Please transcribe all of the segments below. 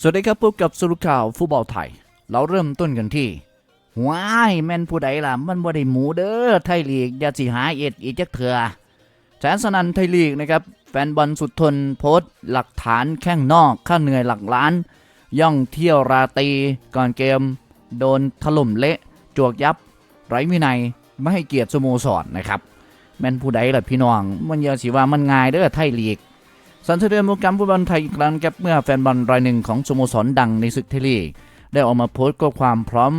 สวัสดีครับพบกับสรุปข่าวฟุตบอลไทย เราเริ่มต้นกันที่ว้ายแมนผู้ใดล่ะ มันบ่ได้หมูเด้อไทยลีกอย่าสิหาเอ็ดอีกจักเถื่อแสนสนันไทยลีกนะครับ แฟนบอลสุดทนโพสต์หลักฐานแข้งนอกค่าเหนื่อยหลักล้าน ย่องเที่ยวราตรีก่อนเกม โดนถล่มเละ จวกยับ ไร้วินัยไม่ให้เกียรติสโมสรนะครับ แมนผู้ใดล่ะพี่น้อง มันอย่าสิว่ามันง่ายเด้อไทยลีก สันสะเทือนวงการฟุตบอลไทยอีกครั้งครับเมื่อแฟนบอลรายหนึ่งของสโมสรดังในศึกไทลีกได้ออกมาโพสต์ข้อความพร้อม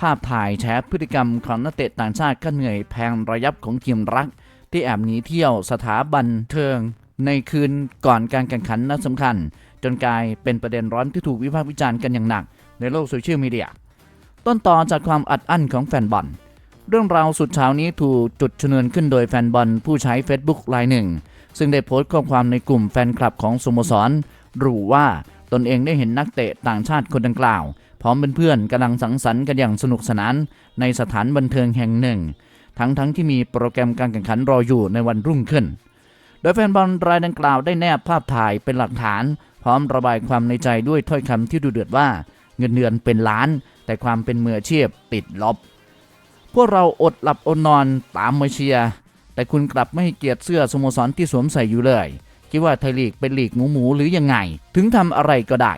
ภาพถ่ายแชร์พฤติกรรมของนักเตะต่างชาติขั้นเหนื่อยแพงระยับของทีมรัก ที่แอบหนีเที่ยวสถาบันเทิง ในคืนก่อนการแข่งขันนัดสำคัญ จนกลายเป็นประเด็นร้อนที่ถูกวิพากษ์วิจารณ์กันอย่างหนัก ในโลกโซเชียลมีเดียต้นต่อจากความอัดอั้นของแฟนบอลเรื่องราวสุดเช้านี้ถูกจุดชนวนขึ้นโดยแฟนบอลผู้ใช้ Facebook รายหนึ่ง ซึ่งได้โพสต์ข้อความในกลุ่มแฟนคลับของสโมสรระบุว่าตนเองได้เห็นนักเตะต่างชาติคนดังกล่าว พร้อมเพื่อนๆกำลังสังสรรค์กันอย่างสนุกสนาน ในสถานบันเทิงแห่งหนึ่ง ทั้งๆทที่มีโปรแกรมการแข่งขันรออยู่ในวันรุ่งขึ้น โดยแฟนบอลรายดังกล่าวได้แนบภาพถ่ายเป็นหลักฐาน พร้อมระบายความในใจด้วยถ้อยคำที่ดูเดือดว่า เงินเดือนเป็นล้าน แต่ความเป็นมืออาชีพติดลบ พวกเราอดหลับอดนอนตามมาเชียร์ แต่คุณกลับไม่ให้เกียรติเสื้อสโมสรที่สวมใส่อยู่เลย คิดว่าไทยลีกเป็นลีกหมูหมูหรือยังไง ถึงทำอะไรก็ได้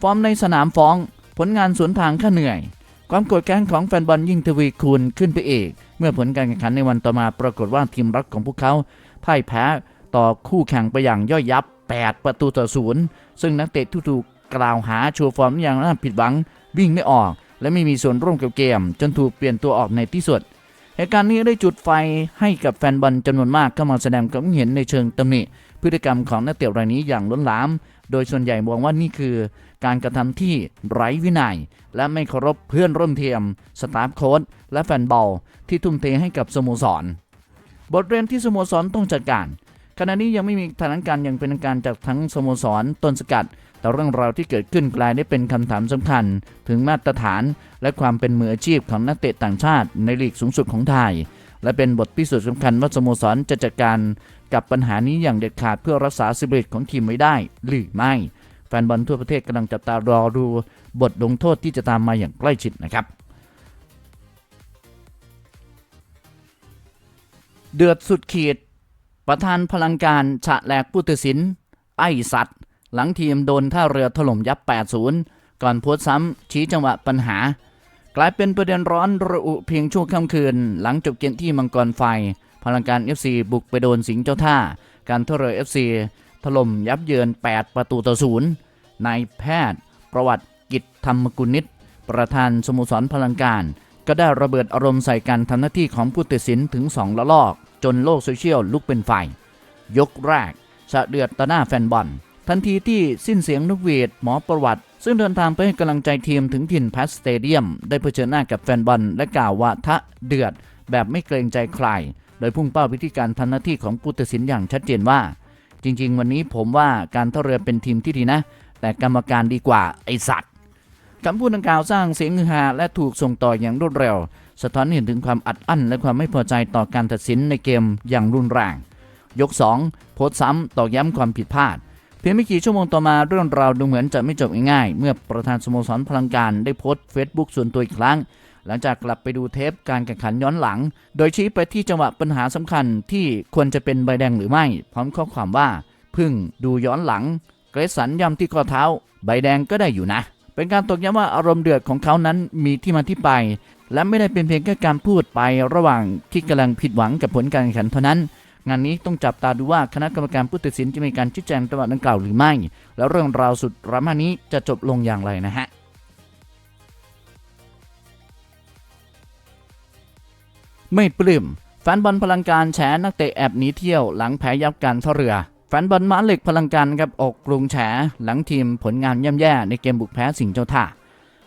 ฟอร์มในสนามฟ้อง ผลงานสวนทางค่าเหนื่อย ความโกรธแค้นของแฟนบอลยิ่งทวีคูณขึ้นไปอีก เมื่อผลการแข่งขันในวันต่อมาปรากฏว่าทีมรักของพวกเขาพ่ายแพ้ต่อคู่แข่งไปอย่างย่อยยับ 8 ประตูต่อศูนย์ซึ่งนักเตะที่ถูกกล่าวหาโชว์ฟอร์มอย่างน่าผิดหวังวิ่งไม่ออก และไม่มีส่วนร่วมกับเกม จนถูกเปลี่ยนตัวออกในที่สุด เหตุการณ์นี้ได้จุดไฟให้กับแฟนบอลจำนวนมากเข้ามาแสดงความเห็นในเชิงตำหนิพฤติกรรมของนักเตะรายนี้อย่างล้นหลาม โดยส่วนใหญ่มองว่านี่คือการกระทำที่ไร้วินัย และไม่เคารพเพื่อนร่วมทีมสตาฟโค้ชและแฟนบอลที่ทุ่มเทให้กับสโมสร บทเรียนที่สโมสรต้องจัดการขณะนี้ยังไม่มีแถลงการอย่างเป็นทางการจากทั้งสโมสรต้นสกัด แต่เรื่องราวที่เกิดขึ้นกลายได้เป็นคำถามสำคัญ ถึงมาตรฐาน และความเป็นมืออาชีพของนักเตะต่างชาติ ในลีกสูงสุดของไทย และเป็นบทพิสูจน์สำคัญว่าสโมสรจะจัดการกับปัญหานี้อย่างเด็ดขาดเพื่อรักษาสปิริตของทีมไว้ได้ หรือไม่ แฟนบอลทั่วประเทศกำลังจับตารอดูบทลงโทษที่จะตามมาอย่างใกล้ชิดนะครับ เดือดสุดขีด ประธานพลังการฉะแหลกผู้ตัดสิน ไอสัตว์ หลังทีมโดนท่าเรือถล่มยับ 8-0 ก่อนโพสซ้ำชี้จังหวะปัญหา กลายเป็นประเด็นร้อนระอุเพียงชั่วค่ำคืน หลังจบเกมที่มังกรไฟ พลังการ FC บุกไปโดนสิงห์เจ้าท่า การท่าเรือ FC ถล่มยับเยิน 8 ประตูต่อศูนย์นายแพทย์ ประวัติกิจธรรมกุลนิตประธานสโมสรพลังการ ก็ได้ระเบิดอารมณ์ใส่การทำหน้าที่ของผู้ตัดสินถึง 2 ละลอก จนโลกโซเชียลลุกเป็นไฟ ยกแรกสะเดือดต่อหน้าแฟนบอล ทันทีที่สิ้นเสียงนกหวีดหมอประวัติ ซึ่งเดินทางไปให้กำลังใจทีมถึงถิ่นแพสสเตเดียม ได้เผชิญหน้ากับแฟนบอลและกล่าวว่าทะเดือด แบบไม่เกรงใจใคร โดยพุ่งเป้าวิธีการทำหน้าที่ของผู้ตัดสินอย่างชัดเจนว่า จริง ๆ วันนี้ผมว่าการท่าเรือเป็นทีมที่ดีนะ แต่กรรมการดีกว่าไอสัตว์คำพูดดังกล่าวสร้างเสียงฮือฮาและถูกส่งต่ออย่างรวดเร็ว สะท้อนเห็นถึงความอัดอั้นและความไม่พอใจต่อการตัดสินในเกมอย่างรุนแรง ยก 2 โพสซ้ำตอกย้ำความผิดพลาด เพียงไม่กี่ชั่วโมงต่อมาเรื่องราวดูเหมือนจะไม่จบง่ายๆ เมื่อประธานสโมสรพลังการได้โพสต์เฟซบุ๊กส่วนตัวอีกครั้ง หลังจากกลับไปดูเทปการแข่งขันย้อนหลัง โดยชี้ไปที่จังหวะปัญหาสำคัญที่ควรจะเป็นใบแดงหรือไม่ พร้อมข้อความว่าพึ่งดูย้อนหลัง เกรสันย้ำที่ข้อเท้า ใบแดงก็ได้อยู่นะ เป็นการตอกย้ำว่าอารมณ์เดือดของเขานั้นมีที่มาที่ไป และไม่ได้เป็นเพียงแค่การพูดไประหว่างที่กำลังผิดหวังกับผลการแข่งขันเท่านั้น งานนี้ต้องจับตาดูว่าคณะกรรมการผู้ตัดสินจะมีการชี้แจงจังหวะดังกล่าวหรือไม่ แล้วเรื่องราวสุดราม่านี้จะจบลงอย่างไรนะฮะไม่ปลื้มแฟนบอลพลังการแฉนักเตะแอบหนีเที่ยวหลังแพ้ยับการท่าเรือแฟนบอลม้าเหล็กพลังการครับออกกรุงแฉหลังทีมผลงานย่ำแย่ในเกมบุกแพ้สิงห์เจ้าท่า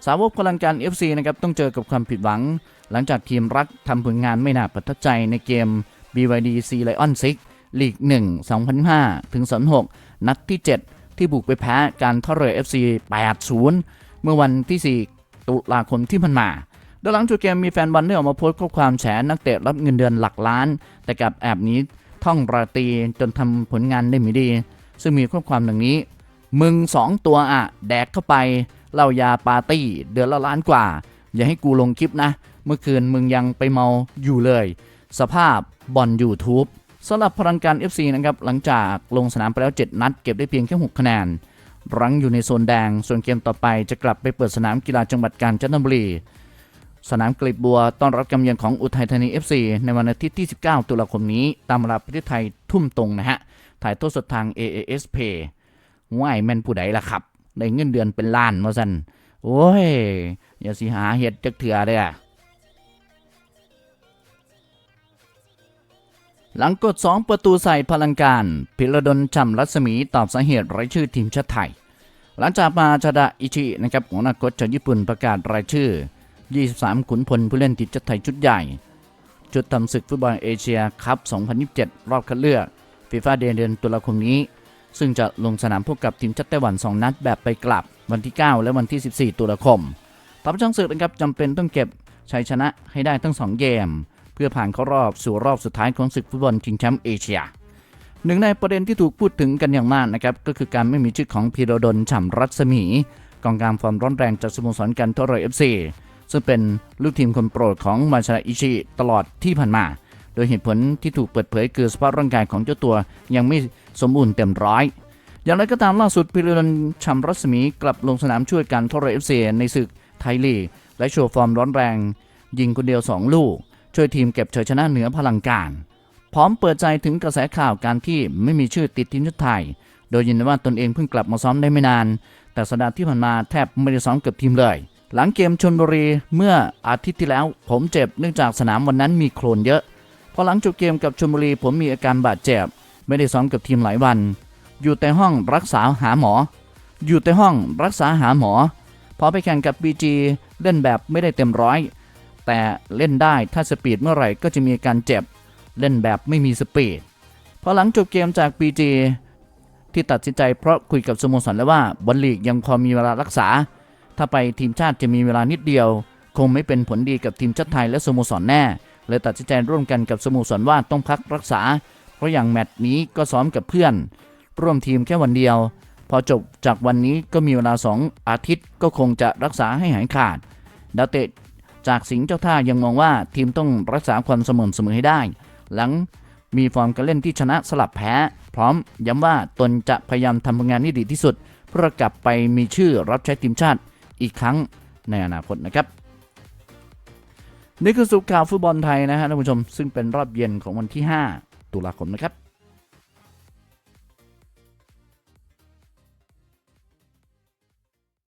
สาวกพลังการ FC นะครับต้องเจอกับความผิดหวัง หลังจากทีมรักทำผลงานไม่น่าประทับใจในเกม BYD C Lion 6ลีก 1 2005ถึง2006 นัดที่ 7 ที่บุกไปแพ้การท่าเรือ FC 8-0 เมื่อวันที่ 4 ตุลาคมที่ผ่านมาโดยหลังจบเกมมีแฟนบอลได้ออกมาโพสต์ข้อความแฉนักเตะรับเงินเดือนหลักล้าน แต่กับแอบนี้ท่องราตีจนทำผลงานได้ไม่ดี ซึ่งมีข้อความดังนี้ มึงสองตัวอะแดกเข้าไปเล้ายาปาร์ตี้เดือนละล้านกว่า อย่าให้กูลงคลิปนะ เมื่อคืนมึงยังไปเมาอยู่เลย สภาพบอล YouTube สำหรับพลังการ FC นะครับหลังจากลงสนามไปแล้ว 7 นัด เก็บได้เพียงแค่ 6 คะแนน รั้งอยู่ในโซนแดง ส่วนเกมต่อไปจะกลับไปเปิดสนามกีฬาจังหวัดกาญจนบุรี สนามกลีบบัวต้อนรับกำเยือนของอุทัยธานี FC ในวันอาทิตย์ที่ 19 ตุลาคมนี้ ตามเวลาประเทศไทยทุ่มตรงนะฮะ ถ่ายทอดสดทาง AAS Pay ว่ายแม่นผู้ใดล่ะครับได้เงินเดือนเป็นล้านมาสันโอ้ย อย่าสิหาเห็ดจักเถื่อเด้อะ หลังกด 2 ประตูใส่พลังการ พิรดลจำรัศมีตอบสาเหตุรายชื่อทีมชาติไทย หลังจากมาชาดะอิชินะครับหัวหน้าโค้ชจากญี่ปุ่นประกาศรายชื่อ 23 ขุนพลผู้เล่นทีมชาติไทยชุดใหญ่จุดทำศึกฟุตบอลเอเชียคัพ 2027 รอบคัดเลือกฟีฟ่าเดือนตุลาคมนี้ ซึ่งจะลงสนามพบกับทีมชาติไต้หวัน 2 นัดแบบไปกลับวันที่ 9 และวันที่ 14 ตุลาคมทัพช้างศึกนะครับจำเป็นต้องเก็บชัยชนะให้ได้ทั้ง 2 เกม พื่อผ่านเข้ารอบสู่รอบสุดท้ายของศึกฟุตบอลชิงแชมป์เอเชียหนึ่งในประเด็นที่ถูกพูดถึงกันอย่างมากนะครับก็คือการไม่มีชื่อของพีรดลฉ่ำรัศมีกองกลางฟอร์มร้อนแรงจากสโมสรกันทรอยเอฟซีซึ่งเป็นลูกทีมคนโปรดของมาชาอิชิตลอดที่ผ่านมา โดยเหตุผลที่ถูกเปิดเผยคือสภาพร่างกายของเจ้าตัวยังไม่สมบูรณ์เต็มร้อย อย่างไรก็ตามล่าสุดพิรดลฉ่ำรัศมีกลับลงสนามช่วยกันทรอยเอฟซีในศึกไทยลีกและโชว์ฟอร์มร้อนแรง ยิงคนเดียว 2 ลูก ช่วยทีมเก็บชัยชนะเหนือพลังการ พร้อมเปิดใจถึงกระแสข่าวการที่ไม่มีชื่อติดทีมชาติไทย โดยยืนว่าตนเองเพิ่งกลับมาซ้อมได้ไม่นาน แต่สัปดาห์ที่ผ่านมาแทบไม่ได้ซ้อมกับทีมเลย หลังเกมชนบุรีเมื่ออาทิตย์ที่แล้ว ผมเจ็บเนื่องจากสนามวันนั้นมีโคลนเยอะ พอหลังจบเกมกับชนบุรีผมมีอาการบาดเจ็บ ไม่ได้ซ้อมกับทีมหลายวัน อยู่แต่ห้องรักษาหาหมอ อยู่แต่ห้องรักษาหาหมอพอไปแข่งกับ BG เล่นแบบไม่ได้เต็มร้อย แต่เล่นได้ถ้าสปีดเมื่อไหร่ก็จะมีการเจ็บเล่นแบบไม่มีสปีดพอหลังจบเกมจาก BG ที่ตัดสินใจเพราะคุยกับสโมสรแล้วว่าบอลลีกยังพอมีเวลารักษา ถ้าไปทีมชาติจะมีเวลานิดเดียว คงไม่เป็นผลดีกับทีมชาติไทยและสโมสรแน่เลยตัดสินใจร่วมกันกับสโมสรว่าต้องพักรักษา เพราะอย่างแมตช์นี้ก็ซ้อมกับเพื่อน ร่วมทีมแค่วันเดียว พอจบจากวันนี้ก็มีเวลา 2 อาทิตย์ก็คงจะรักษาให้หายขาดดาวเตะ จากสิงห์เจ้าท่ายังมองว่าทีมต้องรักษาความสม่ำเสมอให้ได้ หลังมีฟอร์มการเล่นที่ชนะสลับแพ้ พร้อมย้ำว่าตนจะพยายามทำผลงานให้ดีที่สุด เพื่อกลับไปมีชื่อรับใช้ทีมชาติอีกครั้งในอนาคตนะครับ นี่คือสุขข่าวฟุตบอลไทยนะฮะท่านผู้ชมซึ่งเป็นรอบเย็นของวันที่ 5 ตุลาคมนะครับ